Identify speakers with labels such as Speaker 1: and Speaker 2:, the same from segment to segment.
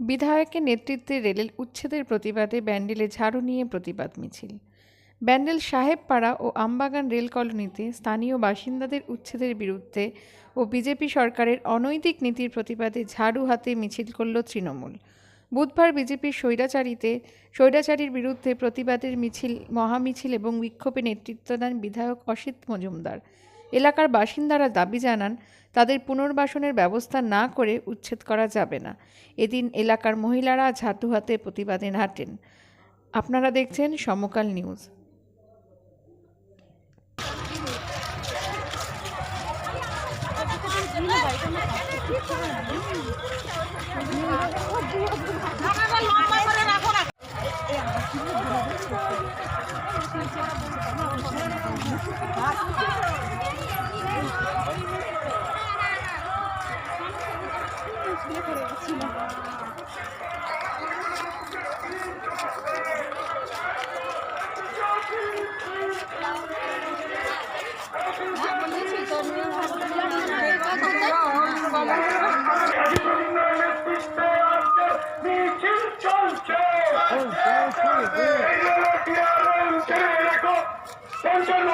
Speaker 1: বিধায়কের নেতৃত্বে রেলের উচ্ছেদের প্রতিবাদে ব্যান্ডেলে ঝাড়ু নিয়ে প্রতিবাদ মিছিল। ব্যান্ডেল সাহেবপাড়া ও আমবাগান রেল কলোনিতে স্থানীয় বাসিন্দাদের উচ্ছেদের বিরুদ্ধে ও বিজেপি সরকারের অনৈতিক নীতির প্রতিবাদে ঝাড়ু হাতে মিছিল করল তৃণমূল। বুধবার বিজেপির স্বৈরাচারীতে, স্বৈরাচারীর বিরুদ্ধে প্রতিবাদের মিছিল, মহামিছিল এবং বিক্ষোভে নেতৃত্ব দেন বিধায়ক অসিত মজুমদার। এলাকার বাসিন্দারা দাবি জানান, তাদের পুনর্বাসনের ব্যবস্থা না করে উচ্ছেদ করা যাবে না। এদিন এলাকার মহিলারা ঝাঁটু হাতে প্রতিবাদে হাঁটেন। আপনারা দেখছেন সমকাল নিউজ।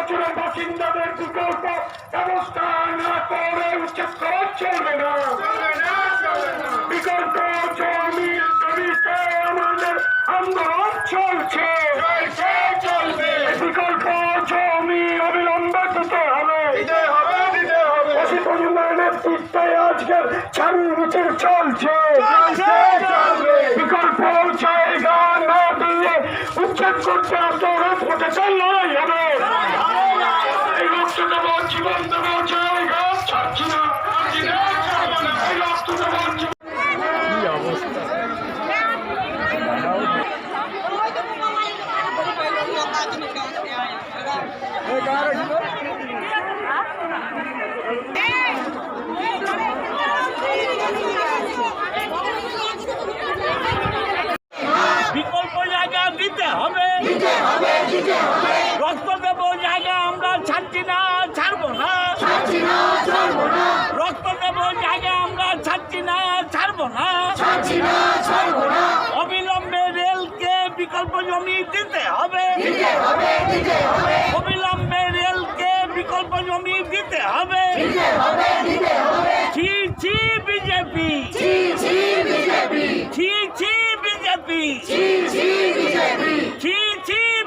Speaker 2: বছরের বাসিন্দাদের বিকল্প ব্যবস্থা না করে উচ্ছেদ করা চলবে না বিকল্প জমি দাবিতে আমাদের আন্দোলন চলছে চলবে বিকল্প জমি অবিলম্বে দিতে হবে দিতে হবে দিতে হবে অসিত মজুমদারের নেতৃত্বে আজকের ছাড়ু মিছিল চলছে আন্দোলন
Speaker 3: জমি দিতে হবে। অবিলম্বে রেলকে বিকল্প জমি দিতে হবে। ছি ছি বিজেপি। ছি ছি বিজেপি। ছি ছি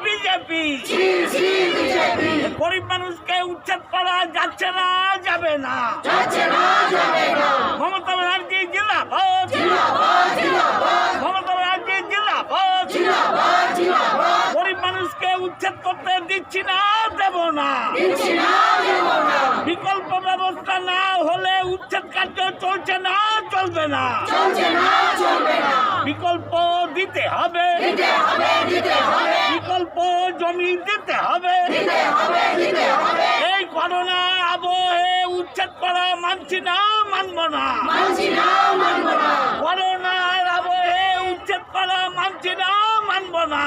Speaker 3: বিজেপি। গরিব মানুষকে উচ্ছেদ করা যাচ্ছে না যাবে না। মমতা ব্যানার্জি জিন্দাবাদ মমতা ব্যানার্জি জিন্দাবাদ গরিব উচ্ছেদ করতে দিচ্ছি না দেব না। বিকল্প ব্যবস্থা না হলে উচ্ছেদ কার্য চলছে না চলবে না। বিকল্প দিতে হবে। বিকল্প জমি দিতে হবে। এই করোনা আবহে উচ্ছেদ করা মানছি না মানব না। করোনার আবহে উচ্ছেদ করা মানছি না মানব না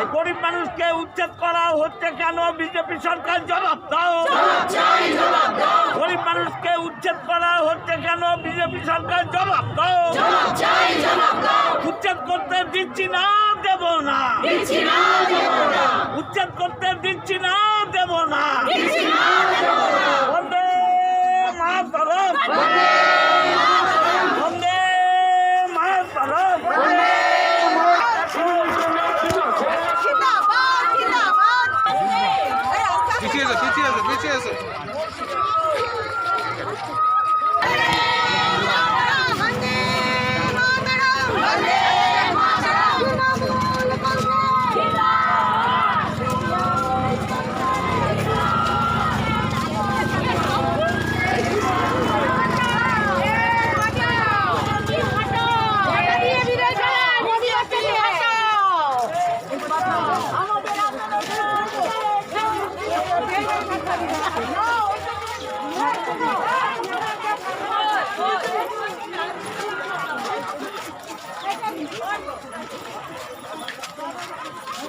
Speaker 3: এই গরিব মানুষকে উচ্ছেদ করা হচ্ছে কেন? বিজেপি সরকার জবাব দাও। গরিব মানুষকে উচ্ছেদ করা হচ্ছে কেন? বিজেপি সরকার জবাব দাও। উচ্ছেদ করতে দিচ্ছি না, দেব না। উচ্ছেদ করতে দিচ্ছি না, দেব না।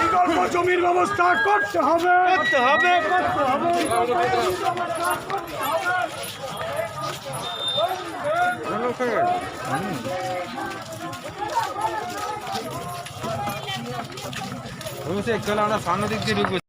Speaker 2: বিকল্প জমির ব্যবস্থা করতে হবে। করতে হবে করতে হবে।
Speaker 4: আমরা সামনের দিক দিয়ে ঢুকবো